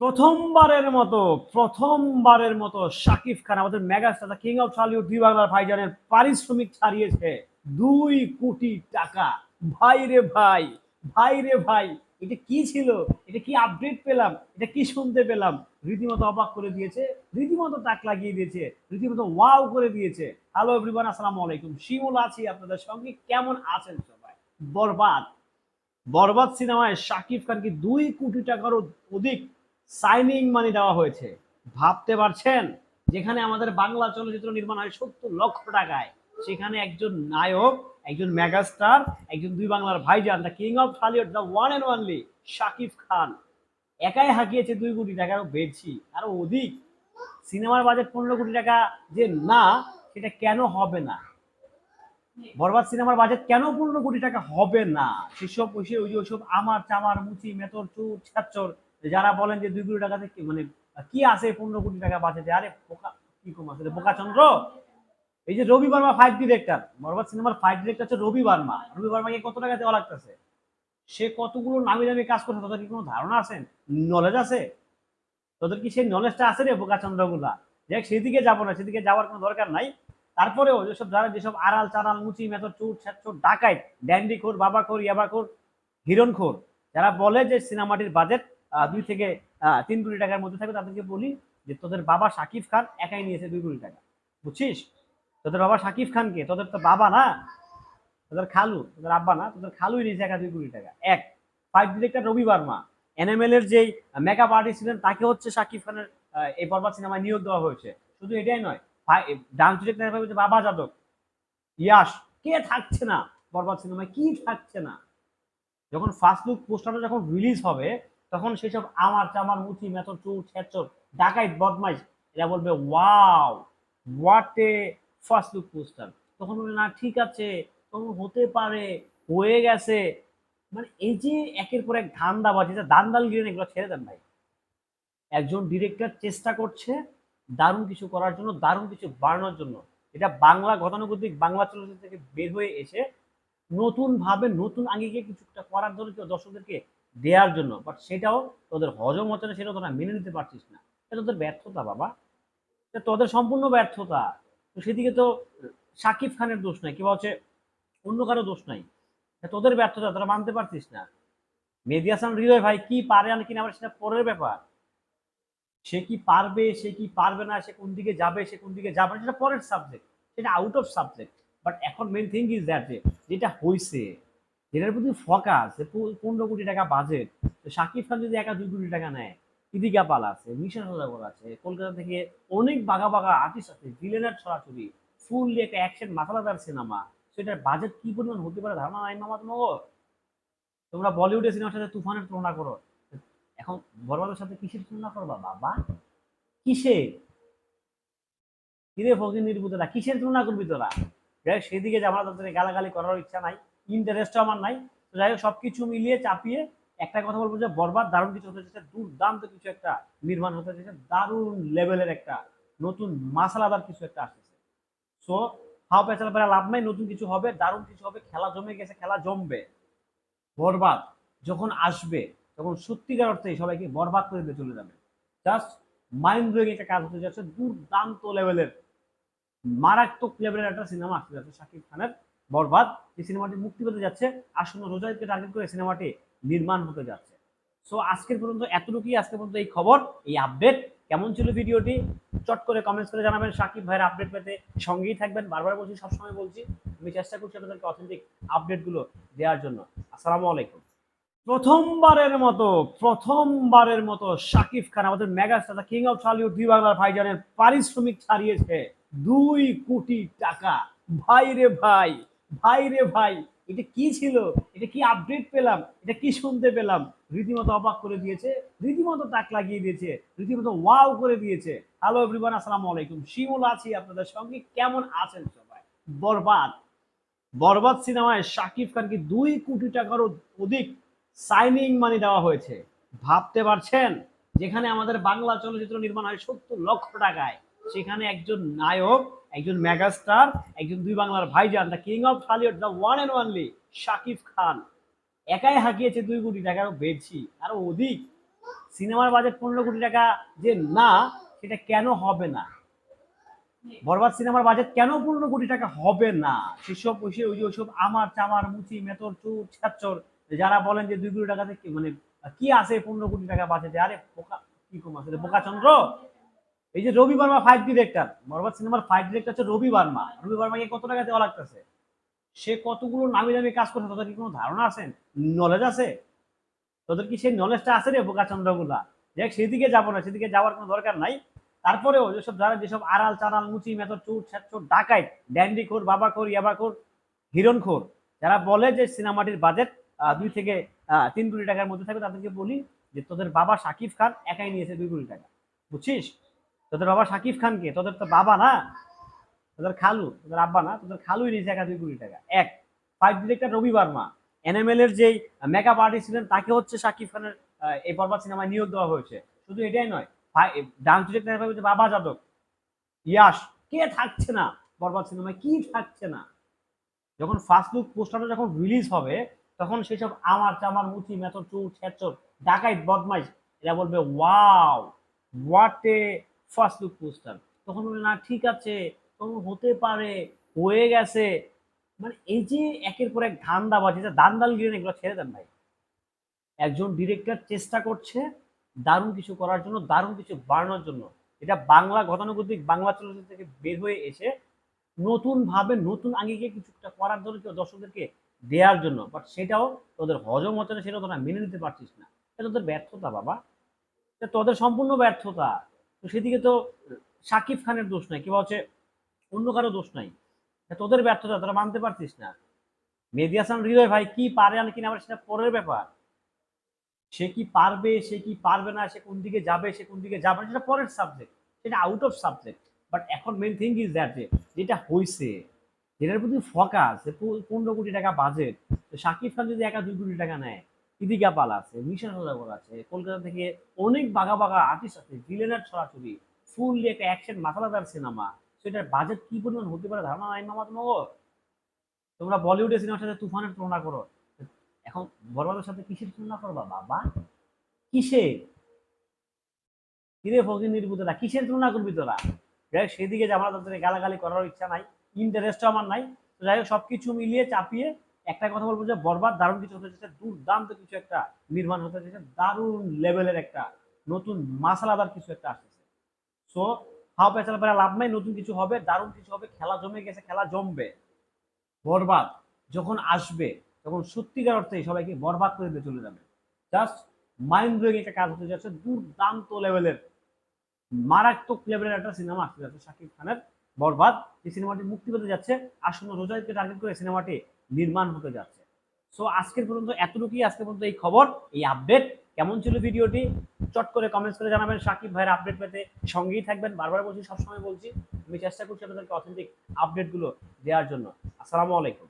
প্রথমবারের মতো প্রথমবারের মতো শাকিব খান, আমাদের মেগাস্টার কিং অফ টলিউড দুই বাংলার ভাইজানের পারিশ্রমিক ছাড়িয়েছে দুই কোটি টাকা। ভাই রে ভাই ভাই রে ভাই, এটা কি ছিল? এটা কি আপডেট পেলাম? এটা কি শুনতে পেলাম? রীতিমতো অবাক করে দিয়েছে, রীতিমতো তাক লাগিয়ে দিয়েছে, রীতিমতো ওয়াও করে দিয়েছে। হ্যালো এভরিওয়ান আসসালামু আলাইকুম। শিমুল আছি আপনাদের সঙ্গে। কেমন আছেন সবাই? বরবাদ। বরবাদ সিনেমায় শাকিব খানকে দুই কোটি টাকারও অধিক সাইনিং মানি দেওয়া হয়েছে। ভাবতে পারছেন? যেখানে আমাদের বাংলা চলচ্চিত্র নির্মাণ হয় সত্তর লক্ষ টাকায়। সেখানে একজন নায়ক, একজন মেগাস্টার একজন দুই বাংলার ভাইজান the king of Tollywood the one and only Shakib Khan একাই হাঁকিয়েছে দুই কোটি টাকারও বেশি, আরও অধিক। সিনেমার বাজেট পনেরো কোটি টাকা যে না, সেটা কেন হবে না? বরবাদ সিনেমার বাজেট কেন পনেরো কোটি টাকা হবে না? সেসব ওই ওই আমার চামার মুচি, মেতর চুর ছাচ্চর যারা বলেন যে দুই কোটি টাকা থেকে মানে কি আছে পনেরো কোটি টাকা বাজেটে আরে পোকা কি কম আছে? বোকা চন্দ্র এই যে রবি বর্মা ফাইভ ডিরেক্টর বরবাদ সিনেমার ফাইভ ডিরেক্টর হচ্ছে রবি বর্মা। রবি বর্মাকে কত টাকা দেওয়া লাগতেছে? সে কতগুলো নামি দামি কাজ করছে, তাদের কি কোনো ধারণা আছে? নলেজ আছে? তোদের কি সেই নলেজটা আছে রে বোকা চন্দ্রগুলা দেখ সেদিকে যাব না, সেদিকে যাওয়ার কোনো দরকার নাই। তারপরেও যেসব যারা যেসব আড়াল চারাল মুচি, মেথর, চুর ছ্যাচর ডাকাইত ইয়াবা খোর, হিরণ খোর, যারা বলে যে সিনেমাটির বাজেট দুই থেকে তিন কোটি টাকার মধ্যে থাকবে, তাদেরকে বলি যে তোদের বাবা শাকিব খান একাই নিয়েছে দুই কোটি টাকা। বুঝছিস? তোদের বাবা শাকিব খানকে, তোদের তো বাবা না, তোদের খালু, তোদের আব্বা না, তোদের খালুই নিয়েছে একা দুই কোটি টাকা। এক five director Ravi Varma NML এর যেই মেকআপ আর্টিস্ট ছিলেন, তাকে হচ্ছে শাকিব খানের এই বরবাদ সিনেমায় নিয়োগ দেওয়া হয়েছে। শুধু এটাই নয় ডান্স ডিরেক্টর হচ্ছে বাবা যাদব, ইয়াস, কে থাকছে না বরবাদ সিনেমায়, কি থাকছে না? যখন ফার্স্ট লুক পোস্টারটা যখন রিলিজ হবে তখন সেসব আমার চামার মুচি মেথর চুর ছেচর ডাকাইত, বদমাইশ, এরা বলবে, wow what a first look poster তখন বলবে না, ঠিক আছে, তখন হতে পারে, হয়ে গেছে। মানে এই যে একের পর এক ধান্দাবাজি, এটা দান্দালগিরি এগুলো ছেড়ে দেন ভাই। একজন ডিরেক্টর চেষ্টা করছে দারুণ কিছু করার জন্য, দারুণ কিছু বাড়ানোর জন্য। এটা বাংলা গতানুগতিক বাংলা চলচ্চিত্র থেকে বের হয়ে এসে নতুন ভাবে নতুন আঙ্গিকে কিছুটা করার জন্য দর্শকদেরকে দেওয়ার জন্য বাট সেটাও তোদের হজম হচ্ছে না, সেটা তোরা মেনে নিতে পারছিস না। এটা তোদের ব্যর্থতা, বাবা। এটা তোদের সম্পূর্ণ ব্যর্থতা। তো সেদিকে তো সাকিব খানের দোষ নাই, কিংবা হচ্ছে অন্য কারও দোষ নাই। তোদের ব্যর্থতা, তোরা মানতে পারছিস না। মেহেদি হাসান, হৃদয় ভাই, কি পারে আর কিনা আবার সেটা পরের ব্যাপার। সে কি পারবে, সে কি পারবে না, সে কোন দিকে যাবে, সে কোন দিকে যাবে না, সেটা পরের সাবজেক্ট সেটা আউট অফ সাবজেক্ট বাট এখন মেন থিং ইজ দ্যাট যেটা হয়েছে যেটার প্রতি ফোকাস পনেরো কোটি টাকা বাজেট শাকিব খান যদি একা দুই কোটি টাকা নেয় ইদিকা পাল আছে মিশন সদাগর আছে, কলকাতা থেকে অনেক বাঘা বাঘা আর্টিস্ট আছে ভিলেনের ছড়াছড়ি ফুললি একটা অ্যাকশন মাসালাদার সিনেমা সেটার বাজেট কি পরিমাণ হতে পারে ধারণা নাই মামা তোমার তোমরা বলিউডের সিনেমার সাথে তুফানের তুলনা করো। এখন বরবাদের সাথে কিসের তুলনা করবা বাবা? কিসে কিরে ফকির নির্বুতরা কিসের তুলনা করবি তোরা? সেদিকে যে আমরা তাদের গালাগালি করার ইচ্ছা নাই। ইন্টারেস্টও আমার নাই। যাই হোক সব কিছু মিলিয়ে চাপিয়ে একটা কথা বলব যে বরবাদ দারুণ কিছু হতে যাচ্ছে দুর্দান্ত কিছু একটা নির্মাণ হতে যাচ্ছে দারুণ লেভেলের একটা নতুন মাসালাদার কিছু একটা আসতেছে। সো হাও পেঁচাল পেরা লাভ নাই, নতুন কিছু হবে, দারুণ কিছু হবে, খেলা জমে গেছে, খেলা জমবে। বরবাদ যখন আসবে, তখন সত্যিকার অর্থে সবাইকে বরবাদ করে দিয়ে চলে যাবে। জাস্ট মাইন্ড ব্লোয়িং একটা কাজ হতে যাচ্ছে দুর্দান্ত লেভেলের মারাত্মক লেভেলের একটা সিনেমা আসতে যাচ্ছে শাকিব খানের। বরবাদ, এই সিনেমাটি মুক্তি পেতে যাচ্ছে। আসন্ন রোজাইদকে টার্গেট করে সিনেমাটি নির্মাণ হতে যাচ্ছে। সো আজকের পর্যন্ত এতটুকুই। আজকে পর্যন্ত এই খবর, এই আপডেট কেমন ছিল ভিডিওটি? চট করে কমেন্টস করে জানাবেন। শাকিব ভাইয়ের আপডেট পেতে সঙ্গেই থাকবেন। বারবার বলছি, সবসময় বলছি, আমি চেষ্টা করছি আপনাদেরকে অথেন্টিক আপডেটগুলো দেওয়ার জন্য। আসসালামু আলাইকুম। প্রথমবারের মতো প্রথমবারের মতো শাকিব খান, আমাদের মেগাস্টার কিং অফ টলিউড দুই বাংলার ভাইজানের পারিশ্রমিক ছাড়িয়েছে। দুই কোটি টাকা। ভাই রে ভাই ভাই রে ভাই, এটা কি ছিল? এটা কি আপডেট পেলাম? এটা কি শুনতে পেলাম? রীতিমতো অবাক করে দিয়েছে, রীতিমতো তাক লাগিয়ে দিয়েছে, রীতিমতো ওয়াও করে দিয়েছে। হ্যালো এভরিওয়ান আসসালামু আলাইকুম। শিমুল আছি আপনাদের সঙ্গে। কেমন আছেন সবাই? বরবাদ। বরবাদ সিনেমায় শাকিব খানকে দুই কোটি টাকারও অধিক সাইনিং মানি দেওয়া হয়েছে। ভাবতে পারছেন? যেখানে আমাদের বাংলা চলচ্চিত্র নির্মাণ হয় সত্তর লক্ষ টাকায়, সেখানে একজন নায়ক একজন মেগাস্টার একজন দুই বাংলার ভাইজান the king of Tollywood the one and only Shakib Khan একাই হাঁকিয়েছে দুই কোটি টাকারও বেশি। আরও অধিক। সিনেমার বাজেট পনেরো কোটি টাকা যে না সেটা কেন হবে না? বরবাদ সিনেমার বাজেট কেন পনেরো কোটি টাকা হবে না? সেসব ওই ওই ওইসব আমার চামার মুচি মেতর চুর ছাচ্চর যারা বলেন যে দুই কোটি টাকাতে কি- মানে কি আছে পনেরো কোটি টাকা বাজেটে আরে বোকা কি কম আছে রে, বোকা চন্দ্র এই যে রবি বর্মা ফাইভ ডিরেক্টর বরবাদ সিনেমার ফাইভ ডিরেক্টর হচ্ছে রবি বর্মা। রবি বর্মাকে কত টাকা দেওয়া লাগতেছে? সে কতগুলো নামি দামি কাজ করছে, তোদের কি কোনো ধারণা আছে? নলেজ আছে? তোদের কি সেই নলেজটা আছে রে বোকা চন্দ্রগুলা দেখ সেদিকে যাব না, সেদিকে যাওয়ার কোনো দরকার নাই। তারপরেও যেসব যারা, যেসব আড়াল, চাড়াল, মুচি, মেথর খোর, বাবা খোর, ইয়াবা খোর, হিরণ খোর, যারা বলে যে সিনেমাটির বাজেট দুই থেকে তিন কোটি টাকার মধ্যে থাকবে, তাদেরকে বলি যে তোদের বাবা শাকিব খান একাই নিয়েছে দুই কোটি টাকা। বুঝছিস? তোদের বাবা শাকিব খানকে, তোদের তো বাবা না? তোদের খালু, তোদের আব্বা না? তোদের খালুই নিয়েছে একা দুই কোটি টাকা। এক five director Ravi Varma. NML এর যেই মেকআপ আর্টিস্ট ছিলেন, তাকে হচ্ছে শাকিব খানের এই বরবাদ সিনেমায় নিয়োগ দেওয়া হয়েছে। শুধু এটাই নয় ডান্স হচ্ছে বাবা যাদব, ইয়াস, কে থাকছে না বরবাদ সিনেমায় কি থাকছে না? যখন ফার্স্ট লুক পোস্টারটা যখন রিলিজ হবে, তখন সেসব আমার চামার মুচি, মেথর চুর, ছেচর, ডাকাইত, বদমাইশ, এরা বলবে wow what a first look poster তখন বলবে না, ঠিক আছে, তখন হতে পারে, হয়ে গেছে। মানে এই যে একের পর এক ধান্দাবাজি যে দান্দালগিরি এগুলো ছেড়ে দেন ভাই। একজন ডিরেক্টর চেষ্টা করছে দারুণ কিছু করার জন্য, দারুণ কিছু বাড়ানোর জন্য। এটা বাংলা গতানুগতিক বাংলা চলচ্চিত্র থেকে বের হয়ে এসে নতুন ভাবে নতুন আঙ্গিকে কিছু একটা করার জন্য কেউ দর্শকদেরকে দেওয়ার জন্য। বাট সেটাও তোদের হজম হচ্ছে না সেটা তোরা মেনে নিতে পারছিস না। এটা তোদের ব্যর্থতা বাবা। এটা তোদের সম্পূর্ণ ব্যর্থতা। তো সেদিকে তো সাকিব খানের দোষ নাই, কিংবা হচ্ছে অন্য কারও দোষ নাই। তোদের ব্যর্থতা, তোরা মানতে পারছিস না। মেহেদি হাসান, হৃদয় ভাই, কি পারে আর কিনা সেটা পরের ব্যাপার। সে কি পারবে, সে কি পারবে না, সে কোন দিকে যাবে, সে কোন দিকে যাবে সেটা পরের সাবজেক্ট সেটা আউট অফ সাবজেক্ট বাট এখন মেন থিং ইজ দ্যাট যেটা হয়েছে যেটার প্রতি ফোকাস পনেরো কোটি টাকা বাজেট তো শাকিব খান যদি একা দুই কোটি টাকা নেয় ইদিকা পাল আছে মিশন সদাগর আছে, কলকাতা থেকে অনেক বাঘা বাঘা আর্টিস্ট আছে ভিলেনের ছড়াছড়ি ফুললি একটা অ্যাকশন মাসালাদার সিনেমা সেটার বাজেট কি পরিমাণ হতে পারে ধারণা নাই মামা তোমাকে তোমরা বলিউডের সিনেমার সাথে তুফানের তুলনা করো। এখন বরবাদের সাথে কিসের তুলনা করবা বাবা? কিসের? কিরে ফকির নির্বুতরা কিসের তুলনা করবি তোরা? যাই সেদিকে যে আমার তাদের গালাগালি করার ইচ্ছা নাই ইন্টারেস্টও আমার নাই। যাই হোক, সবকিছু মিলিয়ে চাপিয়ে একটা কথা বলব যে বরবাদ দারুণ কিছু হতে যাচ্ছে, দুর্দান্ত কিছু একটা নির্মাণ হতে যাচ্ছে, দারুণ লেভেলের একটা নতুন মাসালাদার কিছু একটা আসতেছে। সো হাও পেঁচাল পেরা লাভ নাই, নতুন কিছু হবে, দারুণ কিছু হবে, খেলা জমে গেছে, খেলা জমবে। বরবাদ যখন আসবে, তখন সত্যিকার অর্থে সবাইকে বরবাদ করে দিয়ে চলে যাবে। জাস্ট মাইন্ড ব্লোয়িং একটা কাজ হতে যাচ্ছে, দুর্দান্ত লেভেলের মারাত্মক লেভেলের একটা সিনেমা আসতে যাচ্ছে, শাকিব খানের বরবাদ। এই সিনেমাটি মুক্তি পেতে যাচ্ছে, আসন্ন রোজাইদকে টার্গেট করে সিনেমাটি নির্মাণ হতে যাচ্ছে। সো আজকের পর্যন্ত এতটুকুই। আজকের পর্যন্ত এই খবর, এই আপডেট কেমন ছিল ভিডিওটি? চট করে কমেন্টস করে জানাবেন। সাকিব ভাইয়ের আপডেট পেতে সঙ্গেই থাকবেন। বারবার বলছি, সবসময় বলছি, আমি চেষ্টা করছি আপনাদেরকে অথেন্টিক আপডেটগুলো দেওয়ার জন্য। আসসালামু আলাইকুম।